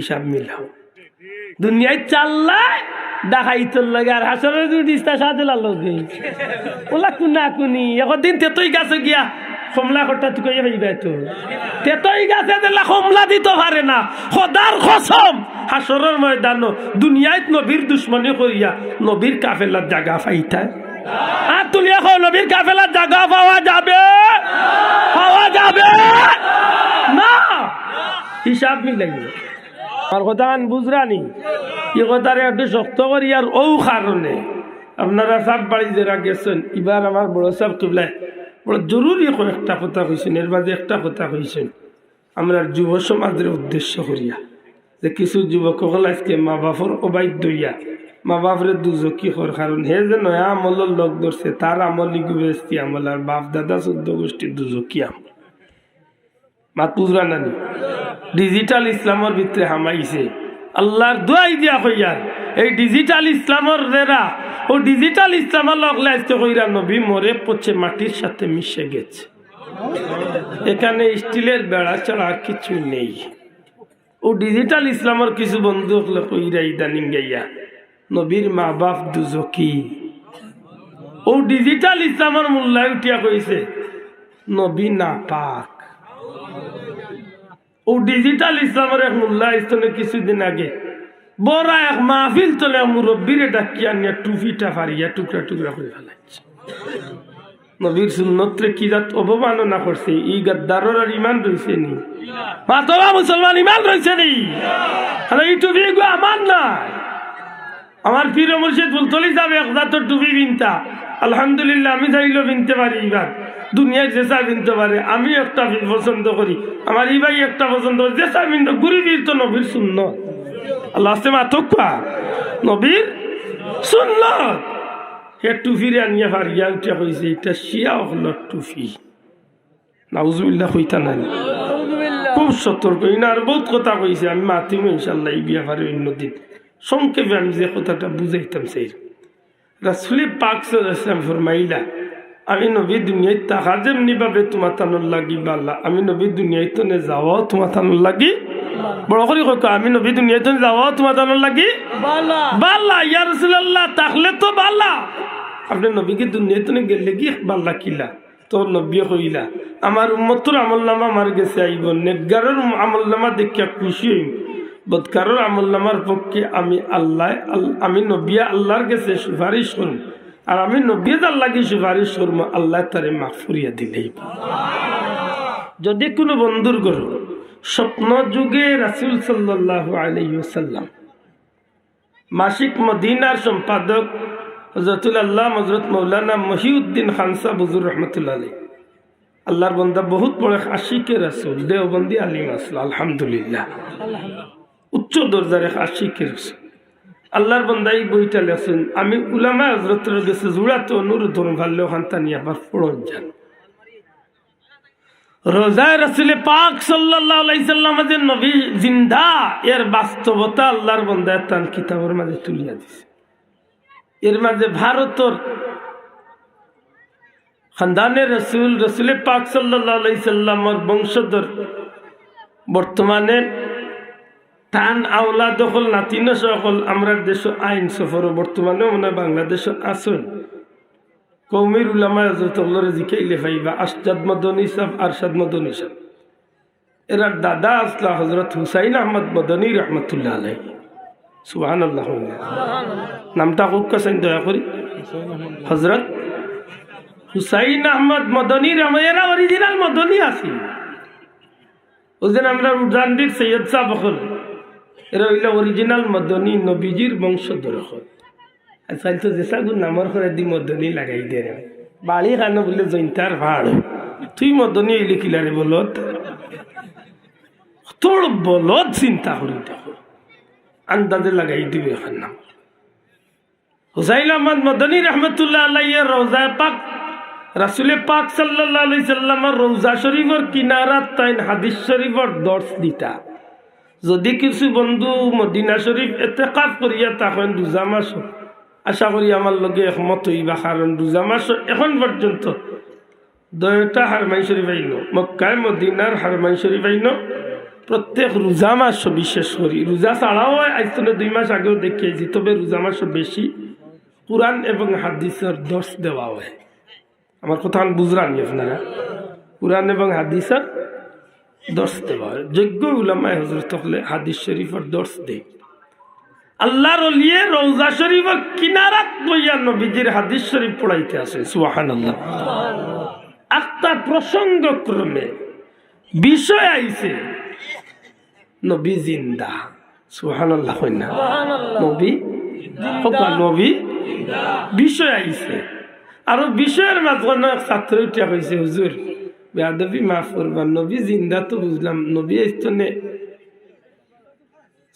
হিসাব মিলাও। দুনিয়ায় চাল্লায় দেখাই তোর লাগে আর হাসরের যদি ইস্তা সাথে লালো গই ওলা কুনা কুনি, একদিন তেতই গাছে গিয়া যাবে? হিসাব আমার কথা আন বুঝরানি। এই কথারে একটু শক্ত করি আর ও কারণে। আপনারা সব বাড়ি যারা গেছেন, এবার আমার বড় সাহেব কিবলায় বড় জরুরি একটা কথা কইছেন, এর মাঝে একটা কথা কইছেন। আমরা যুব সমাজের উদ্দেশ্য করিয়া, যে কিছু যুবক সকল আজকে মা বাপর অবাইক দইয়া, মা বাপরে দুজকি হর কারণ, হে যে নয়া আমলের লোক ধরছে, তার আমল গুবেস্তি আমল, আর বাপ দাদা চোদ্দ গোষ্ঠী দুজকি আমল? মাত ডিজিটাল ইসলামের ভিতরে হামাইছে আল্লাহর দোয়াই দিয়া কইয়ার এই ডিজিটাল ইসলামের দেরা ও ডিজিটাল ইসলামের লগলে আজকে কইরা নবী মরে পচে মাটির সাথে মিশে গেছে। এখানে স্টিলের বেড়া ছাড়া আর কিছু নেই। ও ডিজিটাল ইসলামের কিছু বন্ধু হলে কইরা ইদানিং গাইয়া নবীর মা বাপ দুজকি। ও ডিজিটাল ইসলামের মূল্যায় উঠিয়া কইছে, নবী না পাক ও ডিজিটাল ইসলামের এক মোল্লা ইস্তনে কিছুদিন আগে। বড় এক মাহফিল চলে মুরব্বীর ডাকিয়া নিয়ে টুপিটা ফারিয়া টুকরা টুকরা করে ফেলাচ্ছে। নবীর সুন্নত্রে কি জাত অবমাননা করছে? ই গাদ্দারর আর ইমান রয়েছে নি? মাতবা মুসলমান ইমান রয়েছে নি? তাহলে এই টুপি গো আমার নাই আমার পীর মুর্শিদ বুলতলি যাবে, এক জাতর টুপি বিনতা আলহামদুলিল্লাহ, আমি চাইলেও বিনতে পারি এবার দুনিয়ায় যেসা বিনতে পারে আমি একটা পছন্দ করি। আমার এই ভাই একটা পছন্দ করি যেসা বিনতে গুরুবীর তো নবীর শূন্য আল্লাহ আসতে মাতকা নবীর শূন্য সে টুফিরে আনিয়া ফারিয়া উঠিয়া কইছে এটা শিয়া হল টুফি নাউজুবিল্লাহ হইতা নাই? খুব সতর্ক ইনার বহুত কথা কইছে আমি মাতিম ইনশাল্লাহ এই বিয়া ফারি অন্যদিন সংক্ষেপে আমি যে কথাটা বুঝাইতাম সেই। রাসুলি পাক ইসলাম ফরমাইলা আমি নবী দুনিয়ায় তাহা যেমনি ভাবে তোমার তানোর লাগি বাল্লা আমি নবী দুনিয়ায় তো নে যাওয়াও তোমার তানোর লাগি বড় করে কক আমি নবী দুনিয়ায় তো যাওয়াও তোমার তানোর লাগি বাল্লা ইয়া রসুল্লাহ তাহলে তো বাল্লা আপনি নবীকে দুনিয়ায় তো গেলে কি বাল্লা কিলা? তো নবী কইলা আমার উম্মতর আমল নামা আমার গেছে আইব নেগারের আমল নামা দেখিয়া খুশি হইম। বদকারের আমল নামার পক্ষে আমি আল্লাহ আমি নবিয়া আল্লাহর কাছে সুপারিশ করুন আর আমি নবিয়াদ আল্লাহকে সুপারিশ করব? আল্লাহ তারে মাফ ফুরিয়া দিলেই যদি কোনো বন্ধুর করো স্বপ্ন যুগে রাসুল সাল্লাহ আলাইসাল্লাম মাসিক মদিনার সম্পাদক হজরতুল আল্লাহ হজরত মৌলানা মহিউদ্দিন খানসা বুজুর রহমতুল্লাহ আলী আল্লাহর বন্দা বহুত বড় আশিকে রাসুল, দেওবন্দি আলিম আসল, আলহামদুলিল্লাহ। উচ্চ দরজার এক আশিকের আল্লাহর বন্দাই বইটা লেছেন আমি উলামা হজরতের গেছে জুড়াতে অনুরোধ ভাল্য খান্তানি আবার ফোড়ন যান। রোজায় পাক সাল্লাম যে নবী জিন্দা, এর বাস্তবতা আল্লাহর বন্দায় তান কিতাবের মাঝে তুলিয়া দিছে। এর মাঝে ভারতর খানদানের রসুল, রসুলে পাক সাল্লাহ বংশধর বর্তমানে টান আওলা দখল নাতিন সকল আমরা দেশ আইন সফর বর্তমানে মনে বাংলাদেশ আসুন কৌমির উলামা হজরতরে জিকাইলে ফাইবা আশাদ মদন সাহ আরশাদ মদনী সাহ এরা দাদা আসলা হজরত হুসাইন আহমদ মদনী রহমতুল্লাহ আলাই সুহান আল্লাহ নামটা খুব কাছেন, দয়া করি। হজরত হুসাইন আহমদ মদনী এরা অরিজিনাল মদনী আছি ওদের আমরা উজানবির সৈয়দ সাহ বকল এরা হইল অরিজিনাল মদনী নবীজির বংশধর হয় আজকাল তো যেসা নামর করে দি মদনী লাগাই দে রে বাড়ি খানো বলে জৈন্তার ভাড়। তুই মদনী হইলে কিলারে বলত। তোর বলত চিন্তা করি দেখো আন্দাজে লাগাই দিবে এখন নাম। হুসাইন আহমদ মদনী রহমতুল্লাহ আল্লাহ রোজায় পাক রাসুলে পাক সাল্লাহ আলি সাল্লামর রৌজা শরীফর কিনারাত তাইন হাদিস শরীফর দর্শ দিতা। যদি কিছু বন্ধু মদিনা শরীফ এতে কাপ করিয়া তখন দুজা মাস, আশা করি আমার লগে একমত হইবা, কারণ দুজা মাস এখন পর্যন্ত দয়টা হারমাই শরীফ আইন, মক্কায় মদিনার হারমাই শরীফ আইন, প্রত্যেক রোজা মাস বিশেষ করি। রোজা ছাড়াও আজ তো দুই মাস আগেও দেখিয়েছি, তবে রোজা মাস বেশি কোরআন এবং হাদিসের দর্শ দেওয়া হয়। আমার কথা বুঝলাম আপনারা? কোরআন এবং হাদিসের দর্শ দেওয়া যোগ্য উলামায় হজরত হলে হাদিস শরীফের দর্শ দেয়। আল্লাহর অলিয়ে রৌজা শরীফের কিনারাত বইয়া নবীজির হাদিস শরীফ পড়াইতে আসে সুহান আল্লাহ একটা প্রসঙ্গক্রমে বিষয় আইছে নবী জিন্দা। সুহান আল্লাহ না? নবী হকা নবী বিষয় আইছে। আর বিষয়ের মাঝখানে ছাত্র উঠিয়া হয়েছে হুজুর বেয়াদবি মাফ করবার নবী জিন্দা তো বুঝলাম নবী আইস্তনে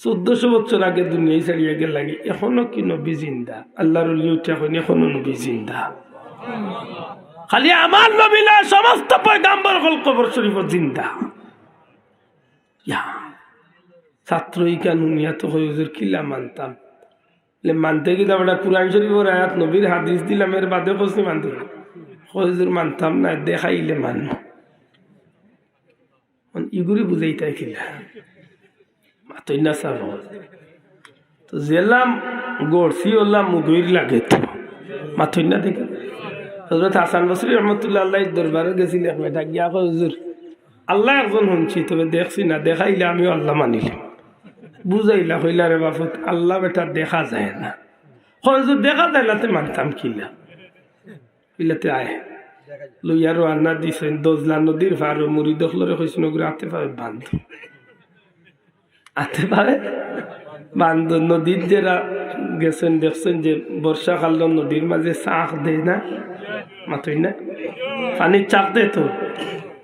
চোদ্দশো বছর আগে দুনিয়ায় ছাড়িয়ে গেল লাগে এখনও কি নবী জিন্দা আল্লাহর উঠে এখন এখনও নবী জিন্দা খালি আমার নবী না সমস্ত পয়গাম্বর হল কবর শরীফ জিন্দা ছাত্র ইকা নুনিয়া তো হয়ে কিলা মানতাম মানতে কি তারপরে কোরআন শরীফের আয়াত নবীর হাদিস দিলাম এর বাদে কইছি মানতে হজুর মানতাম না দেখাইলে মান ইগুরি বুঝাইতাই কিলা মাতই না সাব তো জেলাম গড়ছি ওলাম মুগইর লাগে তো মাতই না দেখে হজরত হাসান বসরি রহমতুল্লাহ আল্লাহ দরবারে গেছিল মেটা গিয়া কয় আল্লাহ একজন শুনছি তবে দেখছি না দেখাইলে আমিও আল্লাহ মানিলাম বুঝাইলা হইলা রে বাপুত আল্লাহ বেটা দেখা যায় না হজুর দেখা যায় না তে মানতাম কিলা ইলাতে আয় লইয়া রান্না দিছেন দজলা নদীর ফারো মুড়ি দখলরে ওগুলো আতে পারে বান্ধ। আতে পারে বান্ধ। নদীর যারা গেছেন, দেখছেন যে বর্ষাকাল নদীর মাঝে চাক দেয় না, মাতই না। পানির চাক দেয় তো।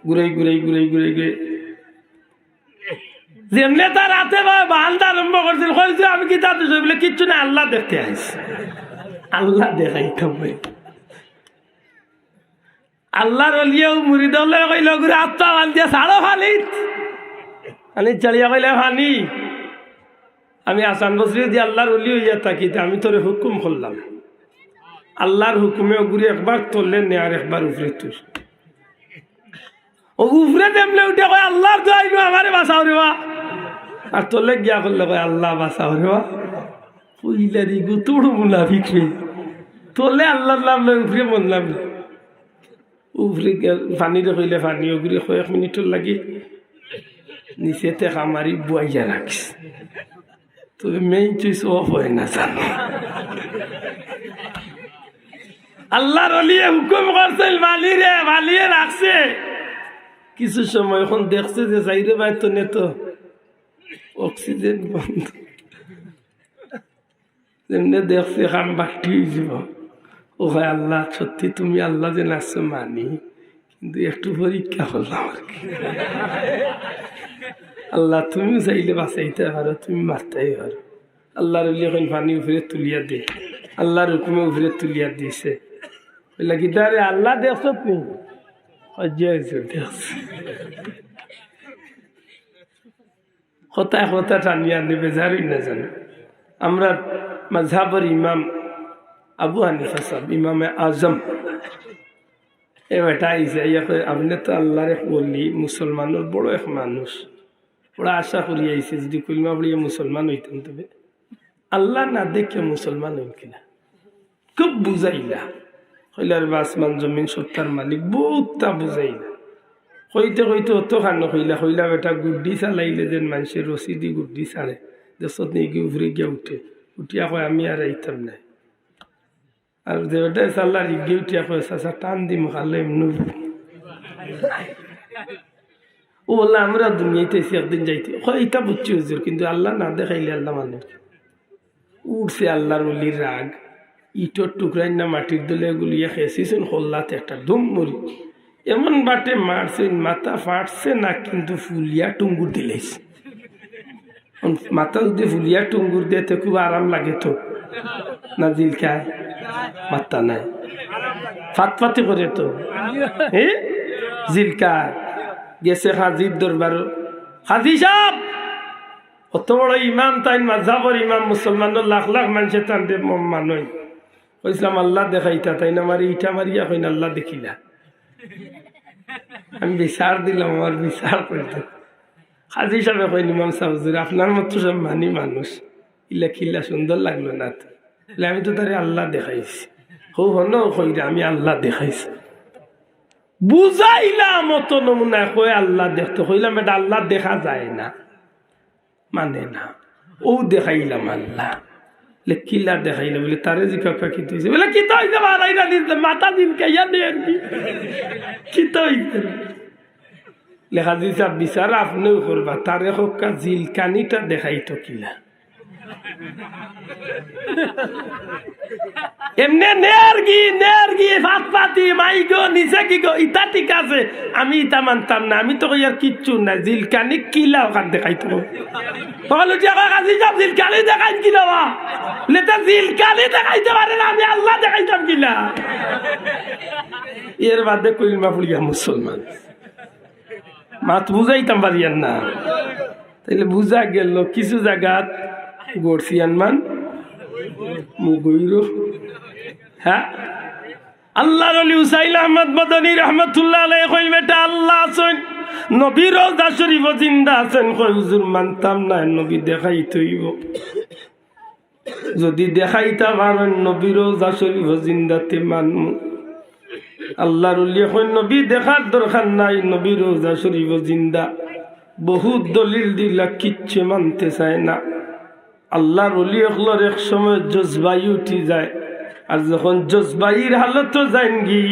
ঘুরাই ঘুরাই ঘুরাই ঘুরাই ঘুরে যেমনি তার রাতে বান্ধ আরম্ভ করছিল। আমি কি তাতে বলে, কিচ্ছু না, আল্লাহ দেখতে আইস আল্লাহ দেখাইতাম ভাই আল্লাহর দলে পানি চালিয়া কইলে ফানি আমি আসান দিয়ে আমি হুকুম করলাম। আল্লাহর হুকুমে ঘুরে একবার তোললে নে আর একবার উপরে তুল ও উপরে দেমলে উঠে কয়, আল্লাহর তো আইনো আমারে বাঁচাও রে আর তোলে গিয়া করলে কয়, আল্লাহ বাঁচাও রে বা দি তোলে আল্লাহর নাম লই উপরে বললাম উপরে পানিতে কইলে পানি ওগুলি কয়েক মিনিটর লাগি নিচেতে খামারি বুয়াইয়া রাখিস তবে মেইন চুইস অফ হয় না জানো আল্লাহর অলিয়ে হুকুম করছেন মালিরে মালিয়ে রাখছে কিছু সময় এখন দেখছে যে চাইরে বাইতো নে তো অক্সিজেন বন্ধ। যেমনি দেখছে খাম বাকি যাব। ও হয় আল্লাহ, সত্যি তুমি আল্লাহ যে নাচছো মানি, কিন্তু একটু পরীক্ষা কি আল্লাহ তুমি চাইলে বাঁচাইতে পারো, তুমি মারতেই পারো। আল্লাহর এখন পানি উপরে তুলিয়া দে, আল্লাহর হুকুমে উপরে তুলিয়া দিছে বললা কি তারে আল্লাহ দেখছ তুমি? হতায় হতা টানিয়া নেবে যারই না জানো। আমরা মাঝাবর ইমাম আবু হানিফা সাহেব ইমামে আজম এ বেটা আইসে আপনি তো আল্লাহর বললি মুসলমানের বড় এক মানুষ। ওরা আশা করি আইসে যদি কলমা পড়িয়ে মুসলমান হইতাম তবে। আল্লাহ না দেখে মুসলমান হইল কিনা? খুব বুঝাইলা। হইলার বাসমান জমিন সত্তার মালিক। বহুতটা বুঝাইলা। কইতে কইতে অত খান কইলা। কইলা, বেটা, গুড্ডি চালাইলে যেন মানুষের রসি দি গুড্ডি চালে দেশত নেকি উফরে গিয়া উঠে। উঠিয়া কয়, আমি আর আইতাম নাই। আর বেটা চাল্লা রিগে উঠিয়া টান দিম, খালে এমনি ও বলল আমরা দুনিয়াতে একদিন যাইতে এটা বুঝছি হুজুর, কিন্তু আল্লাহ না দেখাইলে আল্লাহ মানে উঠছে আল্লাহর অলির রাগ, ইটর টুকরাই না মাটির দলে গুলিয়ে খেয়েছিছেন হল্লাতে একটা ধুম মরি এমন বাটে মারছেন, মাথা ফাটছে না, কিন্তু ফুলিয়া টুঙ্গুর দিলেছে মাথা যদি ফুলিয়া টুঙ্গুর দিয়ে, তো খুব আরাম লাগে তো। না, দিল খায়। মাত্তা নাই। ফাত ফাতে করে তো। হ্যাঁ জিলকায় গেছে হাজির দরবার। হাজি সাহ অত বড় ইমাম তাই মাঝাবর ইমাম, মুসলমানের লাখ লাখ মানুষের তান মানুষ কইসলাম আল্লাহ দেখাইতা তাই না মারি ইটা মারিয়া কইন, আল্লাহ দেখিলা। আমি বিচার দিলাম, আমার বিচার করতে হাজি সাহেব কইন, ইমাম সাহুজুর আপনার মতো সব মানি মানুষ। ইলা খিল্লা সুন্দর লাগল না তো। আমি তো তারে আল্লাহ দেখাইছি। হো হন আমি আল্লাহ দেখাইছি। বুঝাইলা মতো নমুনা কই আল্লাহ দেখতে। কইলাম এটা আল্লাহ দেখা যায় না। মানে না। ও দেখাইলাম আল্লাহ। বলে কিলা দেখাইলে বলে, তারে জি কাকা কি কি। মাথা দিন কাইয়া দেখাইতো কিলা। এমনি নেয়ার গি নেয়ার গি ভাত পাতি মাই গো নিচে কি গো ইটা ঠিক আছে। আমি ইটা মানতাম না, আমি তো ইয়ার কিচ্ছু না জিলকানি কিলা ওখান দেখাইতো বলো যে কাজী সব জিলকানি দেখাই কিলা বা। লেটা জিলকানি দেখাইতে পারে না, আমি আল্লাহ দেখাইতাম কিলা। এর বাদে কইলমা ফুলিয়া মুসলমান মাত বুঝাইতাম পারিয়ান না। তাইলে বুঝা গেল, কিছু জায়গাত গড়ছিয়ান মান হ্যাঁ? আল্লাহ আছেন মানতাম না, নবী দেখাই তৈব। যদি দেখাইতা পারেন, নবী শরীফ জিন্দাতে মানমু। আল্লাহর কই নবী দেখার দরকার নাই, নবী শরীফ জিন্দা। বহুত দলিল দিলা, কিচ্ছু মানতে চায় না। আল্লাহর অলি অকলর এক সময় জজবাই উঠি যায়। আর যখন জজবাইর হালত যাইন গি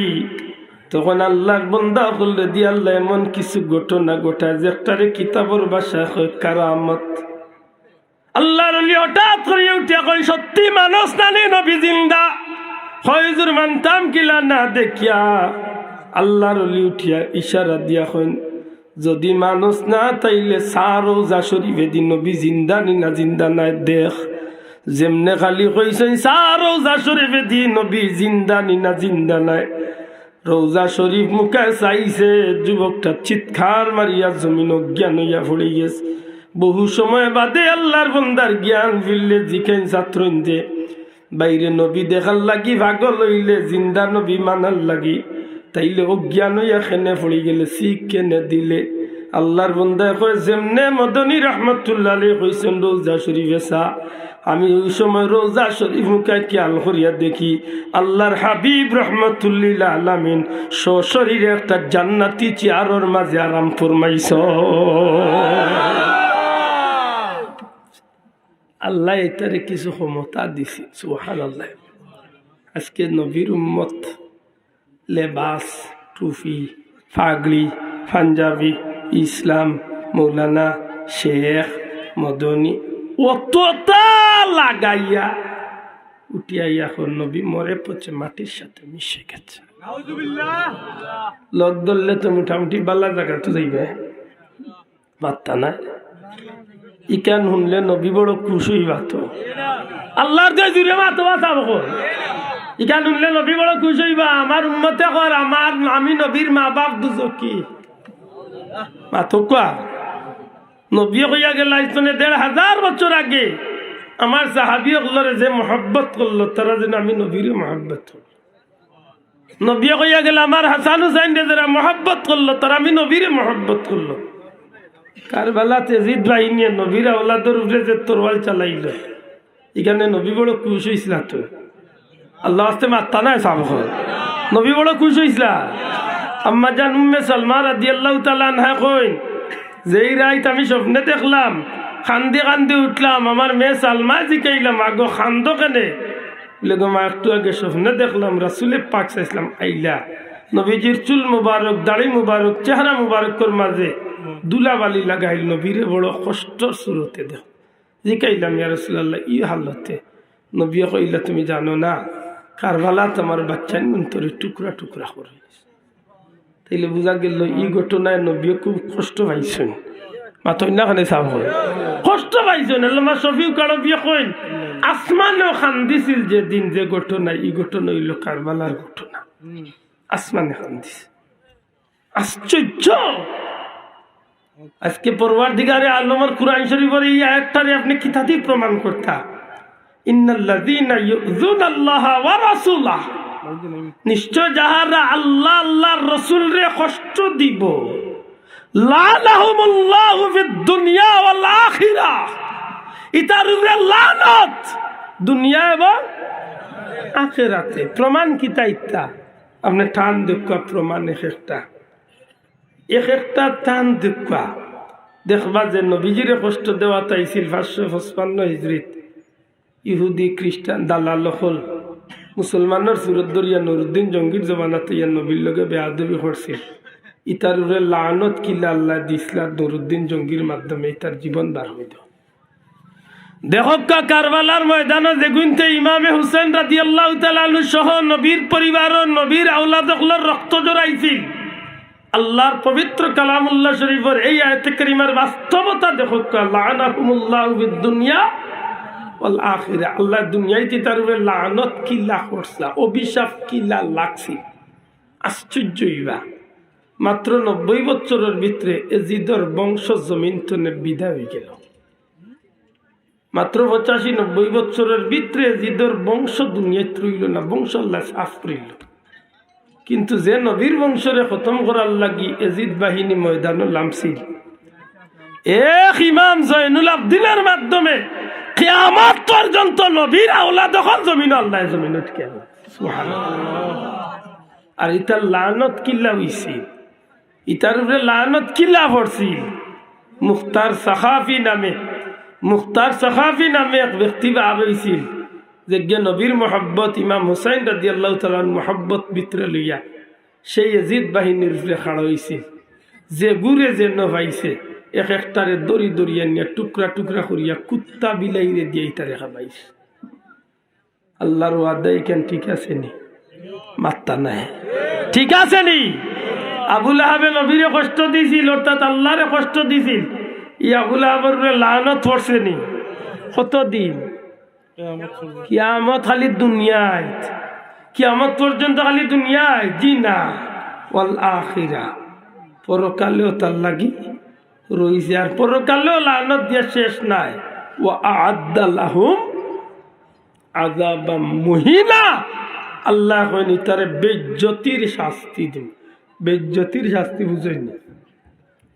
তখন আল্লাহর বন্দা করলে দিয়ে আল্লাহ এমন কিছু ঘটনা ঘটায় যে একটারে কিতাবর বাসা হয় কারামত। আল্লাহর অলি হঠাৎ করে উঠে কই সত্যি মানুষ নানি নবী জিন্দা? হয়জুর মানতাম কিলা না দেখিয়া? আল্লাহর অলি উঠিয়া ইশারা দিয়া কইন যদি মানুষ না তাইলে সারও যা শরীফে দিন নবী জিন্দা নি না জিন্দা নাই দেখ। যেমনে খালি কইছেন সারও যা শরীফে দিন নবী জিন্দা নি না জিন্দা নাই। রোজা শরীফ মুখে চাইছে, যুবকটা চিৎকার মারিয়া জমিন অজ্ঞান হইয়া পড়ে গেছে। বহু সময় বাদে আল্লাহর বন্দার জ্ঞান ফিরলে জিখেন ছাত্র বাইরে নবী দেখার লাগি, ভাগল হইলে জিন্দা নবী মানার লাগি। তাইলে অজ্ঞান হইয়া খেনে পড়ে গেলে, শিখ কেনে দিলে। আল্লাহর বন্দায় কয়, যেমনে মদনী রহমতুল্লাহ আলী কইছেন রোজা শরীফে চা আমি ওই সময় রোজা শরীফ মুখে খেয়াল করিয়া দেখি, আল্লাহর হাবিব রহমতুল্লিল আলামিন সশরীরে একটা জান্নাতি চেয়ারর মাঝে আরাম ফরমাইছ। আল্লাহ এটারে কিছু ক্ষমতা দিছি সুহান আল্লাহ আজকে নবীর উম্মত লেবাস, টুফি ফাগড়ি পাঞ্জাবি, ইসলাম, মৌলানা শেখ মদনী অতটা লাগাইয়া উঠিয়া এখন নবী মরে পচে মাটির সাথে মিশে গেছে। লগ ধরলে তো মোটামুটি যাইবে। ইকান শুনলে নবী তো। ইকান শুনলে নবী বড় খুশ হইবা। আমার উন্মতে কর, আমার, আমি নবীর মা বাপ দুজকি মাতো কোয়া নবী কইয়া গেল ইসনে দেড় হাজার বছর আগে আমার সাহাবি অকলরে যে মহব্বত করল, তারা যেন আমি নবীর মহব্বত নবী কইয়া গেল, আমার হাসান হুসাইন যারা মহব্বত করল, তারা আমি নবীরে মহব্বত করল। কারবালা তেজিদ বাহিনী নবীরা ওলাদর উপরে যে তরওয়াল চালাইল। এখানে নবী বড় খুশ হয়েছিল তো। আল্লাহ আসতে মাত্তা নাই সাব নবী বড় খুশ হয়েছিল। আম্মা জান উম্মে সালমা রাদি আল্লাহ তালা কই যেই রাইত আমি স্বপ্নে দেখলাম, খান্দি খান্দি উঠলাম, আমার মেয়ে সালমা জিকাইলাম আগো, খান্দ কেনে? বলে, গো মা, একটু আগে স্বপ্নে দেখলাম রাসুলে পাক চাইছিলাম, আইলা। নবীজির চুল মুবারক, দাড়ি মুবারক, চেহারা মুবারকর মাঝে দুলাবালি লাগাইল। নবীরে বড় কষ্ট সুরতে দেখ জিকাইলাম, ইয়া রসুল্লাহ ই হালতে। নবী কইলা, তুমি জানো না কারবালা তোমার বাচ্চা তোর টুকরা টুকরা করে। তাইলে বোঝা গেল ই ঘটনায় নবী খুব কষ্ট পাইছেন। চাব কষ্ট খান্দিছিল যে দিন যে ঘটনা আজকে পরবার দিগারে কুরআন শরীফের এই আয়াতটারে আপনি কিতাতি প্রমাণ করতা। নিশ্চয় যাহারা আল্লাহ আল্লাহর রসুল রে কষ্ট দিব। দুনিয়া প্রমাণ কিতা ইত্যা আপনি টান দেখা প্রমাণ এক একটা। এক একটা টান দেখা দেখবা যে নবীজিরে কষ্ট দেওয়া তাইছিল পাঁচশো পঁচপান্ন হিজড়িত ইহুদি খ্রিস্টান দালাল হল মুসলমানের সুরত দরিয়া নুরুদ্দিন জঙ্গির জমানাতে ইয়া নবীর লগে বেয়াদবি করছিল ইতার উপরে লানত কিলা আল্লাহ দিসলা নুরুদ্দিন জঙ্গির মাধ্যমে ইতার জীবন বার হইত দেখকা কারবালার ময়দানে যেগুনতে ইমামে হুসেন রাজি আল্লাহ তালু সহ নবীর পরিবার ও নবীর আউলাদ রক্ত জড়াইছিল আল্লাহর পবিত্র কালামুল্লাহ শরীফের এই আয়তে করিমার বাস্তবতা দেখকা লানাহুমুল্লাহ দুনিয়া ওয়াল আখিরা, আল্লাহ দুনিয়াইতে তার উপরে লানত কিল্লা করছা, অভিশাপ কিল্লা লাগছি। আশ্চর্য ইবা। মাত্র নব্বই বছরের ভিতরে এজিদর বংশ জমিন তনে বিদায় হয়ে গেল। মাত্র পঁচাশি নব্বই বছরের ভিতরে এজিদর বংশ দুনিয়ায় রইল না, বংশ আল্লাহ সাফ রইল কিন্তু যে নবীর বংশরে খতম করার লাগি এজিদ বাহিনী ময়দানে লামছিল। এক ইমাম জয়নুল আবদিনের মাধ্যমে কিয়ামত পর্যন্ত নবীর আওলা দখল জমিন, আল্লাহ জমিন আর ইতার লানত কিল্লা হইছি। ইতার উপরে লানত কিল্লা পড়ছি। মুখতার সাহাফি নামে, মুখতার সাহাফি নামে এক ব্যক্তি বার হয়েছিল যে নবীর মোহাব্বত ইমাম হুসাইন রাজি আল্লাহ তালার মোহাব্বত ভিতরে লইয়া, সেই এজিদ বাহিনীর উপরে খাড়া হয়েছিল যে গুড়ে যে নভাইছে। এক একটারে দড়ি দড়িয়া নিয়ে টুকরা টুকরা করিয়া কুত্তা বিলাইরে দিয়ে তারে খাবাইছে আল্লাহর ওয়াদাই কেন ঠিক আছে নি? মাত্তা নাই। ঠিক আছে নি? আবুল আহাবে নবীরে কষ্ট দিছিল, অর্থাৎ আল্লাহরে কষ্ট দিছিল। ই আবুল আহাবের লানত পড়ছে নি। দিন কিয়ামত খালি দুনিয়ায়। কিয়ামত পর্যন্ত খালি দুনিয়ায়, জি না। ওয়াল আখিরা। পরকালেও তার লাগি রইছে আর পরকালেও লানত দিয়া শেষ নাই। ও আদাল্লাহুম আজাবা মহিনা। আল্লাহ কইনি তারে বেজ্জতির শাস্তি দিন বেজ্জতির শাস্তি বুঝই না।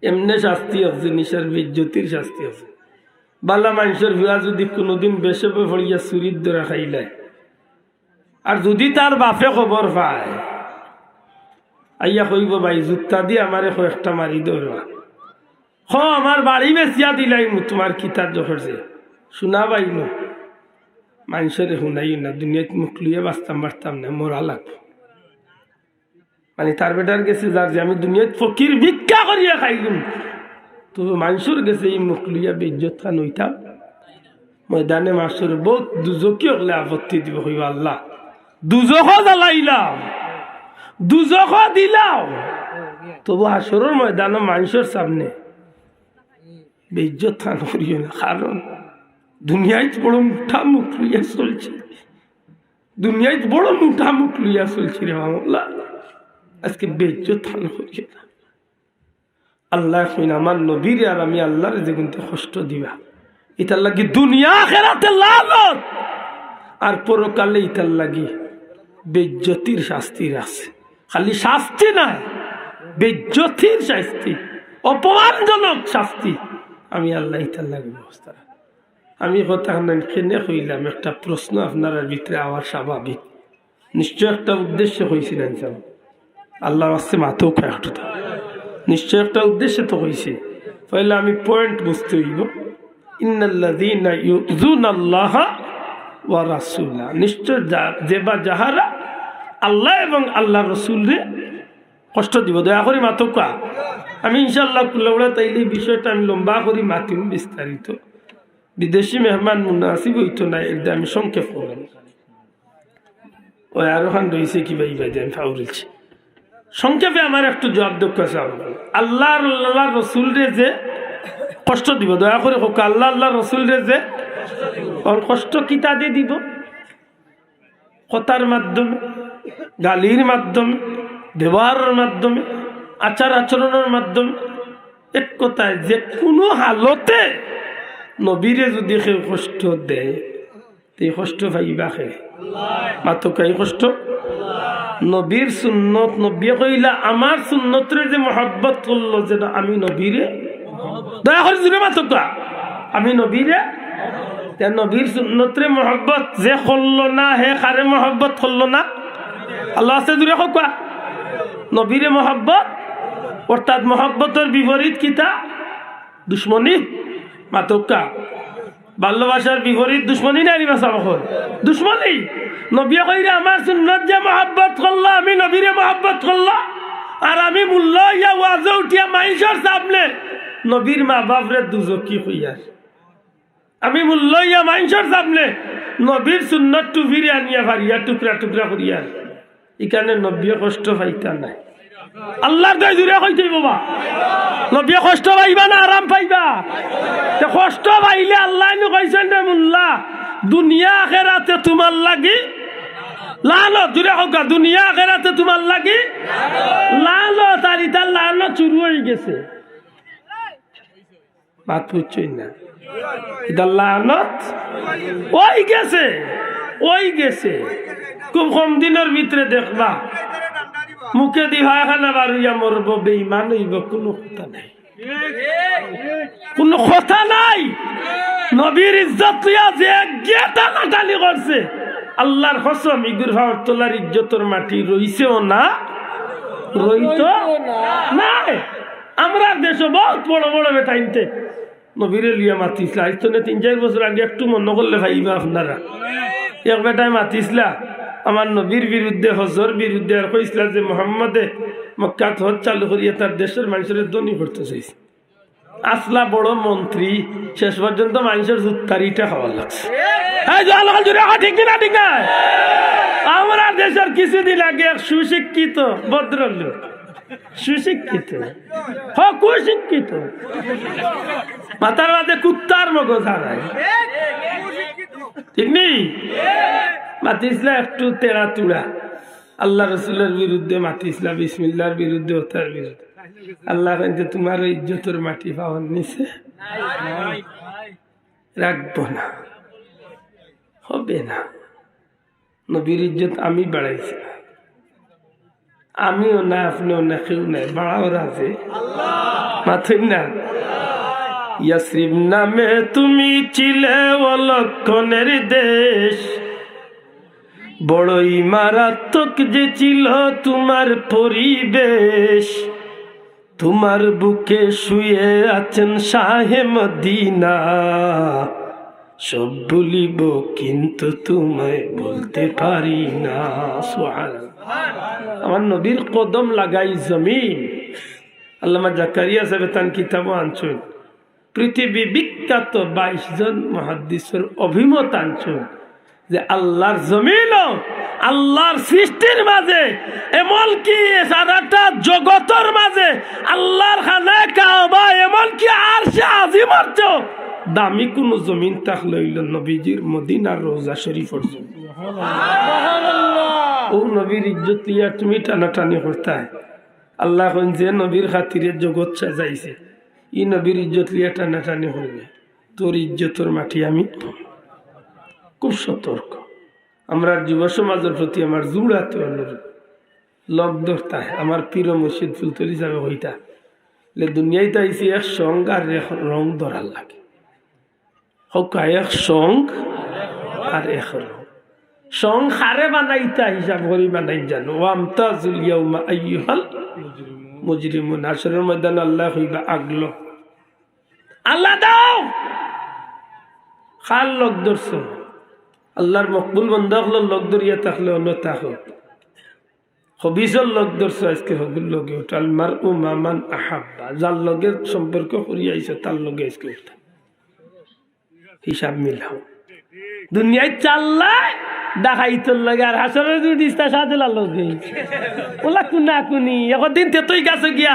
এমনি শাস্তি আছে নিশার বেজ্জতির শাস্তি আছে। বালা মানুষের ভিয়া যদি কোনোদিন বেশে পড়িয়া চুরির দরে খাইলায় আর যদি তার বাপে খবর পায়, আইয়া কইব, ভাই, জুত্তা দিয়ে আমারে কয়েকটা মারি দৌড়া হ আমার বাড়ি বেচিয়া দিলাই মু, তোমার কিতাব জখরছে শুনা পাইল মানুষের শুনাই না, দুনিয়াত মুখ লুয়ে বাঁচতাম বাঁচতাম না, মরা লাগবো। মানে তার বেটার গেছে যার যে, আমি দুনিয়াত ফকির ভিক্ষা করিয়া খাইলুম তো মানুষের গেছে এই মুখ লুইয়া বেজ্জত খান হইতাম। ময়দানে মাসুর বহুত দুজকি হলে আপত্তি দিব হইব আল্লাহ। দুজখ জ্বালাইলাম দুজখ দিলাম। তবু আসরের ময়দানে মানুষের সামনে বেজ্জত খান করিও না। কারণ দুনিয়ায় বড় মুঠা মুখ লইয়া চলছে। দুনিয়ায় বড় মুঠা মুখ লইয়া চলছে রে মামলা আজকে বেজ্জত খান করিও না। আল্লাহ কইন, আমার নবীর আর আমি আল্লাহর যেগুনতে কষ্ট দিবা, ইতার লাগি দুনিয়া খেলাতে লালত আর পরকালে ইতার লাগি বেজ্জতির শাস্তির আছে। খালি শাস্তি নাই বেজ্জতির শাস্তি, অপমানজনক শাস্তি। আমি আল্লাহ ইতার লাগে ব্যবস্থা। আমি কথা কেনে কইলাম একটা প্রশ্ন আপনার ভিতরে আওয়ার স্বাভাবিক। নিশ্চয় একটা উদ্দেশ্য হয়েছিল আল্লাহর আসছে মাথাও খায় হঠাৎ নিশ্চয় একটা উদ্দেশ্য তো হয়েছে পয়লা আমি পয়েন্ট বুঝতে হইব। রাসূলা। নিশ্চয় যা- যাহারা আল্লাহ এবং আল্লাহ রসুলরে কষ্ট দিব। দয়া করে মাতকা আমি ইনশাল্লাহ কুল্লাউড়া তাইলে বিষয়টা আমি লম্বা করি, মাতিম বিস্তারিত। বিদেশি মেহমান মুনাসিব হইতো না এটা আমি সংক্ষেপ করলাম। ওই আরও খান রয়েছে কিবা ইবাই আমি ফাউরিছি সংক্ষেপে আমার একটু জবাব দক্ষ আছে আল্লাহ আল্লাহ রসুল রে যে কষ্ট দিব, দয়া করে হোক, আল্লাহ আল্লাহ রসুল রে যে ওর কষ্ট কিতা দিয়ে দিব? কথার মাধ্যমে, গালির মাধ্যমে, ব্যবহারের মাধ্যমে আচার আচরণের মাধ্যমে এক কথায় যে কোনো হালতে নবীরে যদি সে কষ্ট দেয় কষ্ট পাইবা খে মাতকা এই কষ্ট। নবীর সুন্নত নবী কইলা, আমার সুন্নতরে যে মহব্বত করল, যেটা আমি নবীরে দয়া করে জুড়ে মাত্র আমি নবীরে নবীর সুন্নতরে মহব্বত যে করল না, হে কারে মহব্বত করল না? আল্লাহ আছে জুড়ে হোক নবীরে মহব্বত অর্থাৎ মহব্বতের বিপরীত কিতা দুশ্মনী? মাতকা ভালোবাসার বিপরীত দুশ্মনী নাই বাসা মখন দুশ্মনী। নবী কইরে, আমার সুন্নত যে মহাব্বত করল, আমি নবীরে মহাব্বত করল, আর আমি মূল্য ইয়া ওয়াজে উঠিয়া মাইসর সামনে। নবীর মা বাপরে দুজকি হইয়ার আমি মূল্য ইয়া মাইসর সামনে নবীর সুন্নত টুফিরে আনিয়া ফারিয়া টুকরা টুকরা করিয়ার এখানে নবী কষ্ট পাইতা নাই। আল্লাহর দয় দূরে হইতে বাবা নবী, কষ্ট পাইবা না আরাম পাইবা? কষ্ট পাইলে আল্লাহ কইছেন রে মুল্লা, দুনিয়া আখেরাতে তোমার লাগি লালত দূরে হোক দুনিয়া আখেরাতে তোমার লাগি লালত আর ইতার লালত চুরু হয়ে গেছে। বাত বুঝছই না। ইতার লালত ওই গেছে ওই গেছে। খুব কম দিনের ভিতরে দেখবা। মুখে দি হয় খানা বাড়িয়া মরব বেইমান হইব, কোনো কথা নাই। কোনো কথা নাই। নবীর ইজ্জত লইয়া যে গিয়ে টানাটানি করছে, আল্লাহর কসম ইগুর ভাবর তোলার ইজ্জতর মাটি রইছেও না, রইত নাই। আমরা দেশ বহুত বড় বড় বেটাইনতে নবীরে লিয়া মাতিছিলা আজ তো তিন চার বছর আগে একটু মনে করলে ভাইবা আপনারা। এক বেটায় মাতিছিলা আমার নবীর বিরুদ্ধে, হজর বিরুদ্ধে আর কইসলা যে মোহাম্মদে মক্কাত হজ চালু করিয়া তার দেশের মানুষের দনি করতে চাইছে। আসলা বড় মন্ত্রী, শেষ পর্যন্ত মানুষের জুত্তারিটা হওয়ার লাগছে। আমরা দেশের কিছুদিন আগে সুশিক্ষিত ভদ্রলোক, সুশিক্ষিত হ কুশিক্ষিত মাথার মাঝে কুত্তার মগজ হারায়। ঠিক নেই? মাতিসলা একটু তেড়া তুড়া। আল্লাহ রসুলের বিরুদ্ধে মাতিসলা বিসমিল্লার বিরুদ্ধে, ওতার বিরুদ্ধে। আল্লাহ কিন্তু তোমার ইজ্জতের মাটি পাওয়ার নিছে রাখব না। হবে না। নবীর ইজ্জত আমি বাড়াইছি। আমিও না, আপনিও না, কেউ নাই বাড়াও আছে মাথুই না। ইয়াসরিব নামে তুমি ছিলে অলক্ষণের দেশ। বড়ই মারাত্মক যে ছিল তোমার পরিবেশ। তোমার বুকে শুয়ে আছেন শাহে মদিনা। সব বলিব কিন্তু তোমায় বলতে পারি না। আমার নবীর কদম লাগাই জমিন। আল্লামা জাকারিয়া সাহেব তান কিতাবও আনছেন। পৃথিবী বিখ্যাত বাইশ জন মহাদিসের অভিমত আনছেন। যে আল্লাহর জমিন আল্লাহর সৃষ্টির মাঝে এমনকি সারাটা জগতের মাঝে আল্লাহর খানে কাবা এমন কি আর সে আজি চেয়েও দামি কোন জমিন থাকলে হইল নবীজির মদিনার রোজা শরীফর ও নবীর ইজ্জত লিয়া তুমি টানাটানি করতায় আল্লাহ কইন যে নবীর খাতিরে জগৎ সাজাইছে ই নবীর ইজ্জত লিয়া টানাটানি করবে। তোর ইজ্জতর মাটি আমি খুব সতর্ক। আমরা যুব সমাজের প্রতি আমার জুড়াতে অনুরোধ। লগ ধরতায় আমার প্রিয় মসজিদ ফুলতলি যাবে হইতা। লে দুনিয়ায় তাইছি এক সং আর এক রং ধরার লাগে। হোক এক সং আর এক রং। সং হারে বানাইতা হিসাব করি বানাই জানো। ওয়ামতা জুলিয়াউমা আইয়ুহাল মুজরিমুন। আসরের ময়দান আল্লাহ হইবা আগলো। আল্লাহ দাও! খাল লোক ধরছ? আল্লাহর মকবুল বন্ধ হলো, লোক ধরিয়া থাকলে অন্য থাকো হবিজর লোক ধরছ, আজকে হবির লগে উঠাল মার ও মামান আহাব্বা। যার লগে সম্পর্ক করিয়া আইছে, তার লগে আজকে উঠা হিসাব মিলাও। দুনিয়ায় চাল্লায় ডাকাইতর লাগে, আর হাসরের যদি ইস্তা সাজলা লগে ওলা কুনা কুনি, একদিন তেতই গাছে গিয়া।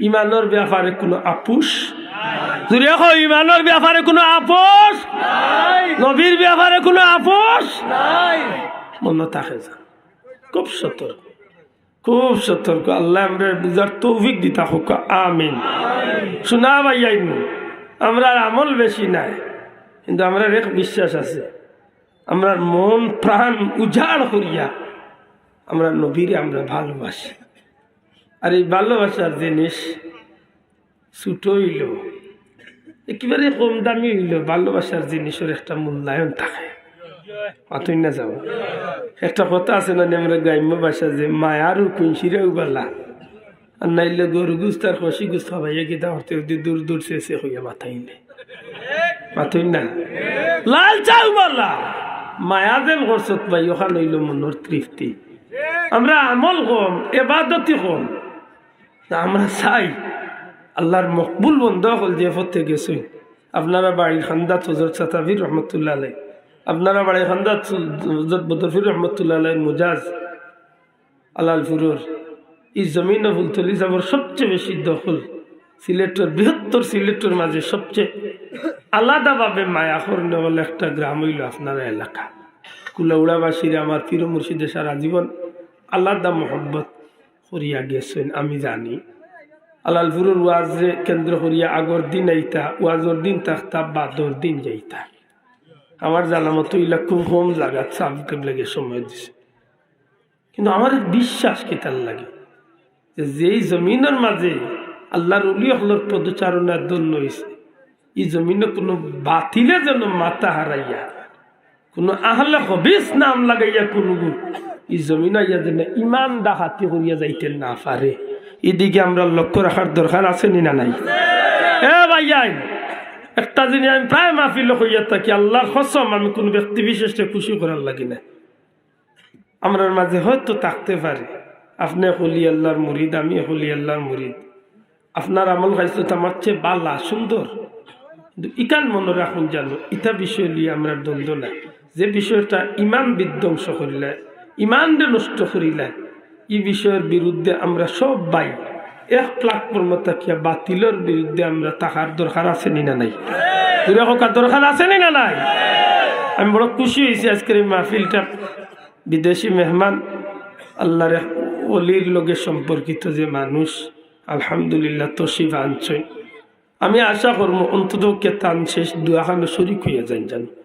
ইমানোর ব্যাপারে কোনো দেখো ইমানোর ব্যাপারে কোনো আপোষ? নবীর ব্যাপারে কোনো আপোষ? মনে থাকে খুব সতর্ক। খুব সতর্ক। আল্লাহ আমরা বুঝার তৌফিক দিতা হোক আমিন। শোনা ভাইয়াইন আমরা আমল বেশি নাই কিন্তু আমরা এক বিশ্বাস আছে। আমরা মন প্রাণ উজাড় করিয়া আমরা নবীরে আমরা ভালোবাসি। আর এই ভালোবাসার জিনিস ছুটো হইল, একেবারে কম দামি হইল, ভালোবাসার জিনিসের একটা মূল্যায়ন থাকে। অতই না যাব একটা কথা আছে না আমরা গ্রাম্য ভাষা যে মায়ারও কুঞ্চিরেও বালা আর নাইলে গরু গুছ তার খসি গুছ খাবাইয়া গিয়ে হতে হতে দূর দূর শেষে হইয়া মাথাই নে। মাথুই না? লাল চাউ বালা মায়া যেন করছত ভাই, ওখানে হইল তৃপ্তি। আমরা আমল কম এবাদতি কম। তা আমরা চাই আল্লাহর মকবুল বন্ধ হল যে পথে গেছই আপনারা বাড়ির খান্দাত হজরত সাতাফির রহমতুল্লাহ আলাই আপনারা বাড়ির খান্দাত হজরত বদরফির রহমতুল্লাহ আলাই মুজাজ আলাল ফুরুর। এই জমিন ফুলতলি যাবর সবচেয়ে বেশি দখল। সিলেটের বৃহত্তর সিলেটের মাঝে সবচেয়ে আলাদাভাবে মায়া করলে বলে একটা গ্রাম হইল আপনার এলাকা। কুলাউড়াবাসীর আমার পীর মুর্শিদে সারা জীবন আলাদা মোহব্বত। করিয়া গেছেন, আমি জানি। আলালপুরের ওয়াজে কেন্দ্র করিয়া আগর দিন আইতা, ওয়াজর দিন থাকতা, বাদর দিন যাইতা। আমার জানা মতো ইলা খুব কম জায়গা সাবকে লাগে সময় দিছে। কিন্তু আমার বিশ্বাস কি তার লাগে? যে যেই জমিনের মাঝে আল্লাহর উলি হলর পদচারণার দন্য হয়েছে এই জমিনে কোনো বাতিলে যেন মাথা হারাইয়া কোনো আহলে হবিস নাম লাগাইয়া কোনো এই জমিন আইয়া যেন ইমান ডাকাতি করিয়া যাইতে না পারে এদিকে আমরা লক্ষ্য রাখার দরকার আছে নি না নাই? এ ভাইয়াই একটা জিনিস আমি প্রায় মাহফিল হইয়া থাকি, আল্লাহর কসম, আমি কোন ব্যক্তি বিশেষকে খুশি করার লাগি না। আমরার মাঝে হয়তো থাকতে পারে। আপনি হলি আল্লাহর মুরিদ, আমি হলি আল্লাহর মুরিদ। আপনার আমল খাইছো আমার চেয়ে বালা, সুন্দর। ইকান মনে রাখুন জানো ইটা বিষয় নিয়ে আমরা দ্বন্দ্ব নাই। যে বিষয়টা ইমান বিধ্বংস করিলে ইমান নষ্ট করিলে এই বিষয়ের বিরুদ্ধে আমরা সব বাই। এক প্ল্যাটফর্ম থাকিয়া বাতিলের বিরুদ্ধে আমরা তাহার দরকার আছে নি না নাই? দূরে হকার দরকার আছে নি না নাই? আমি বড় খুশি হয়েছি আজকের এই মাহফিলটা। বিদেশি মেহমান, আল্লাহর অলির লগে সম্পর্কিত যে মানুষ, আলহামদুলিল্লাহ তসিফ আনছই আমি আশা করব অন্তত কে তান শেষ দুয়াখানো শরিক হইয়া যান জানো।